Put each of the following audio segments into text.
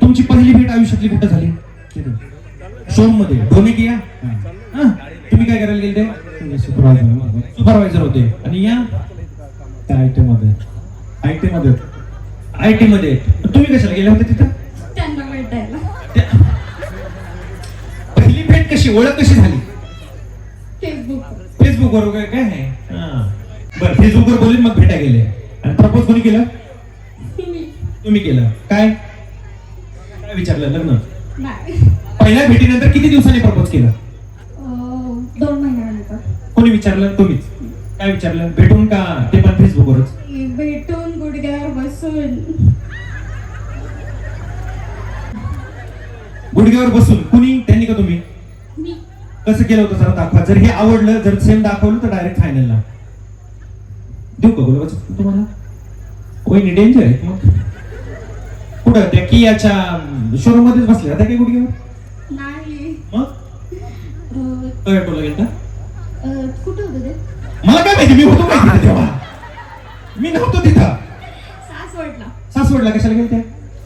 तुमची पहिली भेट आयुष्यातली कुठं झाली? शोरूममध्ये ढोने किया हा. तुम्ही काय करायला गेले ते सुपरवायझर होते. आणि या? आय टी मध्ये. आय टी मध्ये. आय टी मध्ये. तुम्ही कशाला गेले होते तिथं? त्या- पहिली भेट कशी? ओळख कशी झाली? फेसबुक फेसबुक वर वगैरे काय आहे? हा. बरं फेसबुक वर बोलून मग भेटा गेले. आणि प्रपोज कोणी केलं? तुम्ही केलं. काय? काय विचारलं? लग्न? पहिल्या भेटीनंतर किती दिवसांनी प्रपोज केलं? दोन महिन्यानंतर. कोणी विचारलं? तुम्हीच. काय विचारलं? भेटून का? ते पण फेसबुकवरच भेटून गुडघ्यावर बसून. गुडघ्यावर बसून. कुणी? त्यांनी का तुम्ही? कसं केलं होतं? जरा दाखवा. जर हे आवडलं जर सेम दाखवलं तर डायरेक्ट फायनलला देऊ का तुम्हाला? वहिनी डेंजर आहे मग. कुठं त्या कियाच्या शोरूम मध्येच बसले आता काय गुडघ्यावर नाही. मग? अं, टोला गेलता? अं, कुठं होतं ते? मला काय माहिती मी होतो काय तिथे. तेव्हा मी नव्हतो तिथं. सासवडला. सासवडला कशाला गेलते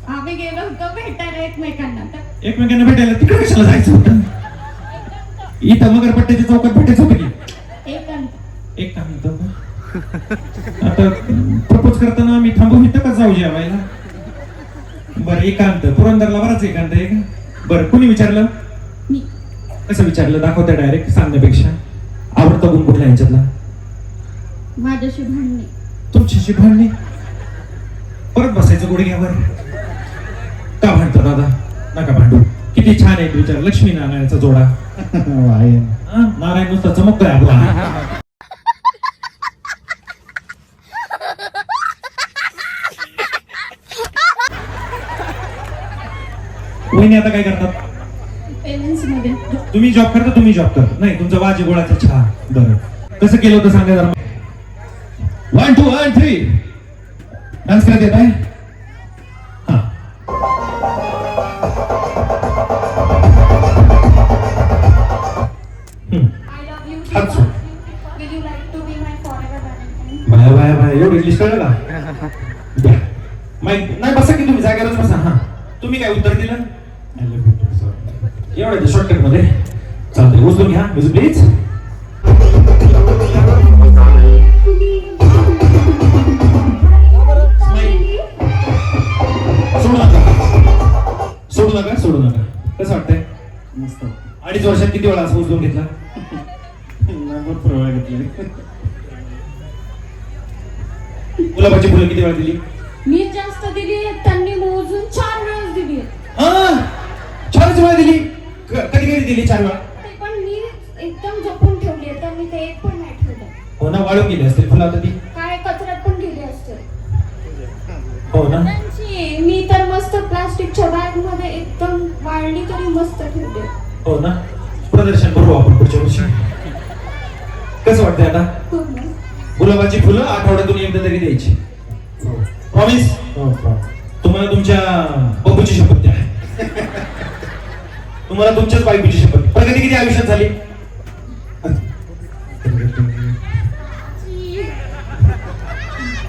आम्ही गेलो होतो भेटायला एकमेकांना. तर एकमेकांना भेटायला. तिकडे कशाला जायचं होतं? इथं मगरपट्ट्याच्या चौकात भेटायचं होतं की? एकांत एक काम होतं आता प्रपोज करताना आम्ही थांबू इथं का जाऊ जेवायला बरं एकांत. पुरंदरला बराच एकांत आहे का? बरं कोणी विचारलं? मी. कसं विचारलं? दाखवते डायरेक्ट सांगण्यापेक्षा. आवडता गुण कुठला यांच्यातला? माझ्याशी भांडणे. तुमच्याशी भांडणे? परत बसायचं गुडघ्यावर. का भांडतो दादा? नका भांडू. किती छान आहे विचार. लक्ष्मी नारायणाचा जोडा? नारायण नुसता चमकतोय आपला. वहिनी आता काय करतात? मध्ये तुम्ही जॉब करता तुम्ही जॉब करता. नाही तुमचं वाजी गोळाचा चहा बरं. कसं केलं होतं सांगा जरा. One two one three dance करत येत आहे? हा. इंग्लिश कळलं का? नाही बसा की तुम्ही जागेवरच बसा. हा. तुम्ही काय उत्तर दिलं? एवढं शॉर्टकटमध्ये चालतंय उचलून घ्या प्लीज सोडू नका सोडू नका. सोडू नका. कसं वाटतंय? मस्त अडीच वर्षात किती वेळा असं उचलून घेतला? भरपूर वेळा घेतली गुलाबाची फुलं किती वेळा दिली? मी जास्त दिली त्यांनी मोजून चार वेळेस दिली. हा? वेळा दिली. कधी कधी दिली चार वेळा ते पण मी एकदम जपून ठेवली आहे त्यांनी ते एक पण नाही ठेवलं. हो ना वाळून गेली असतील फुलं आता ती. काय कचऱ्यात पण गेली असते. हो ना. त्यांची मी तर मस्त प्लास्टिकच्या बॅगमध्ये एकदम वाळली तरी मस्त ठेवली. हो ना. प्रदर्शन करू आपण पुढच्या वर्षी. कसं वाटतंय आता? खूप मस्त. गुलाबाची फुलं आठवड्यातून एकदा तरी द्यायची. प्रॉमिस हो हो तुम्हाला तुमच्या बबूची शपथ तुम्हाला तुमच्याच बायकोची शपथ प्रगती किती आयुष्यात झाली?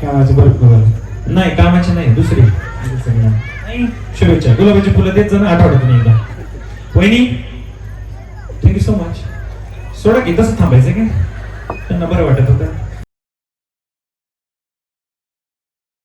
कामाचे वेळा. नाही कामाची नाही दुसरी. नाही. शुभेच्छा. गुलाबाची फुलं देत जा ना आठवड्यातून एकदा. वहिनी थँक्यू सो मच सोडा की तसं थांबायचं का? त्यांना बरं वाटत होतं.